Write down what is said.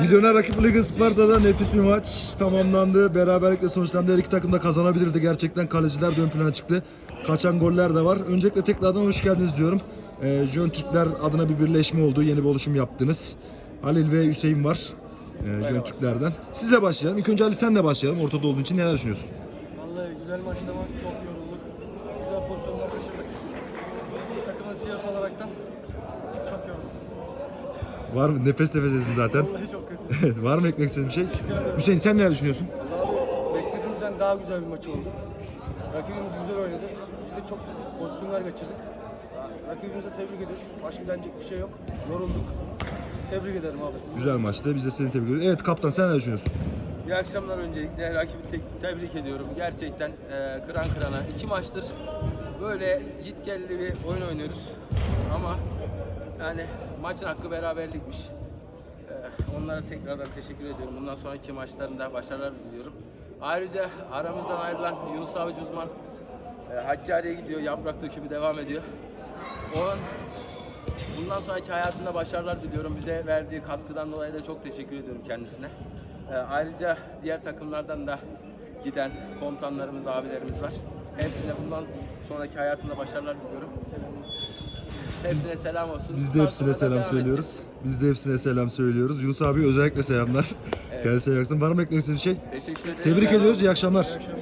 Milyoner Rakip Ligi Isparta'da nefis bir maç tamamlandı. Beraberlikle sonuçlandı. Her iki takım da kazanabilirdi. Gerçekten kaleciler de ön plana çıktı. Kaçan goller de var. Öncelikle tekrardan hoş geldiniz diyorum. Ee, Jön Türkler adına bir birleşme oldu. Yeni bir oluşum yaptınız. Halil ve Hüseyin var. Ee, Jön Türklerden. Sizle başlayalım. İlk önce Ali senle başlayalım. Ortada olduğun için neler düşünüyorsun? Vallahi güzel maçtı ama çok yorulduk. Güzel pozisyonlar kaçırdık. Takımın siyasi olaraktan. Var mı? Nefes nefesesin zaten. Vallahi çok kötü. var mı eklemek istediğin bir şey? Hüseyin sen neler düşünüyorsun? Vallahi abi beklediğimizden daha güzel bir maç oldu. Rakibimiz güzel oynadı. Biz de çok pozisyonlar kaçırdık. Rakibimize tebrik ediyoruz. Başka denecek bir şey yok. Yorulduk. Tebrik ederim abi. Güzel maçtı. Biz de seni tebrik ediyoruz. Evet kaptan sen neler düşünüyorsun? İyi akşamlar öncelikle. Rakibi te- tebrik ediyorum. Gerçekten e, kıran kırana. iki maçtır böyle git gelli bir oyun oynuyoruz. Ama yani maçın hakkı beraberlikmiş. E, onlara tekrardan teşekkür ediyorum. Bundan sonraki maçlarında başarılar diliyorum. Ayrıca aramızdan ayrılan Yunus Avcı uzman e, Hakkari'ye gidiyor. Yaprak dökümü devam ediyor. Onun Bundan sonraki hayatında başarılar diliyorum. Bize verdiği katkıdan dolayı da çok teşekkür ediyorum kendisine. Ee, ayrıca diğer takımlardan da giden komutanlarımız, abilerimiz var. Hepsine bundan sonraki hayatında başarılar diliyorum. Hepsine selam olsun. Biz de hepsine selam söylüyoruz. Biz de hepsine selam söylüyoruz. Yunus abi özellikle selamlar. Evet. Kendisine yakın. Var mı eklemek istediğin bir şey? Teşekkür ederim. Tebrik ediyoruz. İyi akşamlar. İyi akşamlar.